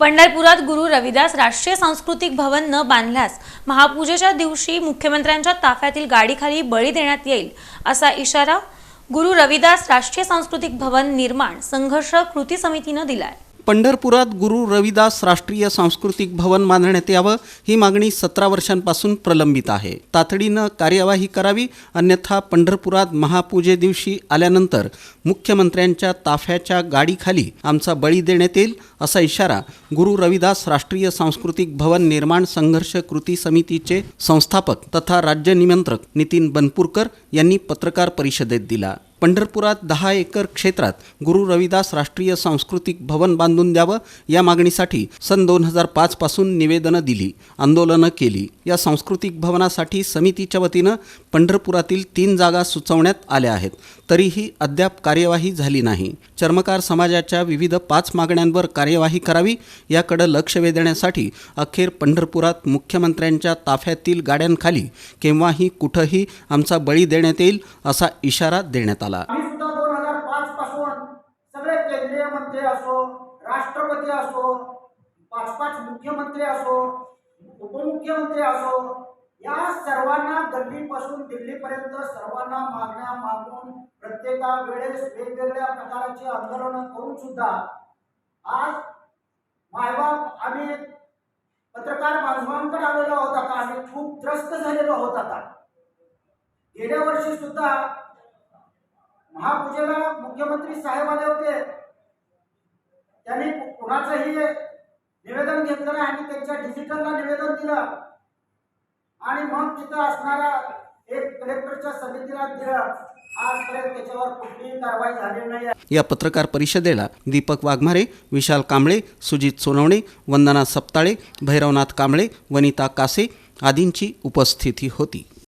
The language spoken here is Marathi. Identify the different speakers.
Speaker 1: पंढरपुरात गुरु रविदास राष्ट्रीय सांस्कृतिक भवन न बांधल्यास महापूजेच्या दिवशी मुख्यमंत्र्यांच्या ताफ्यातील गाडीखाली बळी देण्यात येईल असा इशारा गुरु रविदास राष्ट्रीय सांस्कृतिक भवन निर्माण संघर्ष कृती समितीनं दिलाय.
Speaker 2: पंढरपुरात गुरु रविदास राष्ट्रीय सांस्कृतिक भवन बांधण्यात यावं ही मागणी सतरा वर्षांपासून प्रलंबित आहे. तातडीनं कार्यवाही करावी अन्यथा पंढरपुरात महापूजे दिवशी आल्यानंतर मुख्यमंत्र्यांच्या ताफ्याच्या गाडीखाली आमचा बळी देण्यात येईल असा इशारा गुरु रविदास राष्ट्रीय सांस्कृतिक भवन निर्माण संघर्ष कृती समितीचे संस्थापक तथा राज्य निमंत्रक नितीन बनपूरकर यांनी पत्रकार परिषदेत दिला. पंढरपुरात दहा एकर क्षेत्रात गुरु रविदास राष्ट्रीय सांस्कृतिक भवन बांधून द्यावं या मागणीसाठी सन दोन हजार पाचपासून निवेदनं दिली आंदोलनं केली. या सांस्कृतिक भवनासाठी समितीच्या वतीनं पंढरपुरातील तीन जागा सुचवण्यात आल्या आहेत. तरीही अद्याप कार्यवाही झाली नाही. चर्मकार समाजाच्या विविध पाच मागण्यांवर कार्यवाही करावी याकडे लक्ष वेधण्यासाठी अखेर पंढरपुरात मुख्यमंत्र्यांच्या ताफ्यातील गाड्यांखाली केव्हाही कुठंही आमचा बळी देण्यात येईल असा इशारा देण्यात आला.
Speaker 3: आम्ही सुद्धा दोन हजार पाच पासून सगळे केंद्रीय मंत्री असो राष्ट्रपती असो पाच पाच मुख्यमंत्री असो उपमुख्यमंत्री असो या सर्वांना गल्लीपासून दिल्लीपर्यंत सर्वांना मागण्या मागून प्रत्येका वेळेस वेगवेगळ्या प्रकारचे आंदोलनं करून सुद्धा आज मायबाप आम्ही पत्रकार बांधवांकडे आलेलो आहोत आता आम्ही खूप त्रस्त झालेलो आहोत आता. गेल्या वर्षी सुद्धा महापूजेला मुख्यमंत्री साहेब आले होते. त्यांनी कुणाचंही निवेदन घेतलं नाही आणि त्यांच्या डिजिटलला निवेदन दिलं. आणि मग तिथं असणाऱ्या एक कलेक्टरच्या समितीला दिलं.
Speaker 2: या पत्रकार परिषदेला दीपक वाघमारे विशाल कांबळे सुजित सोनवणे वंदना सप्ताळे भैरवनाथ कांबळे वनिता कासे आदींची उपस्थिती होती.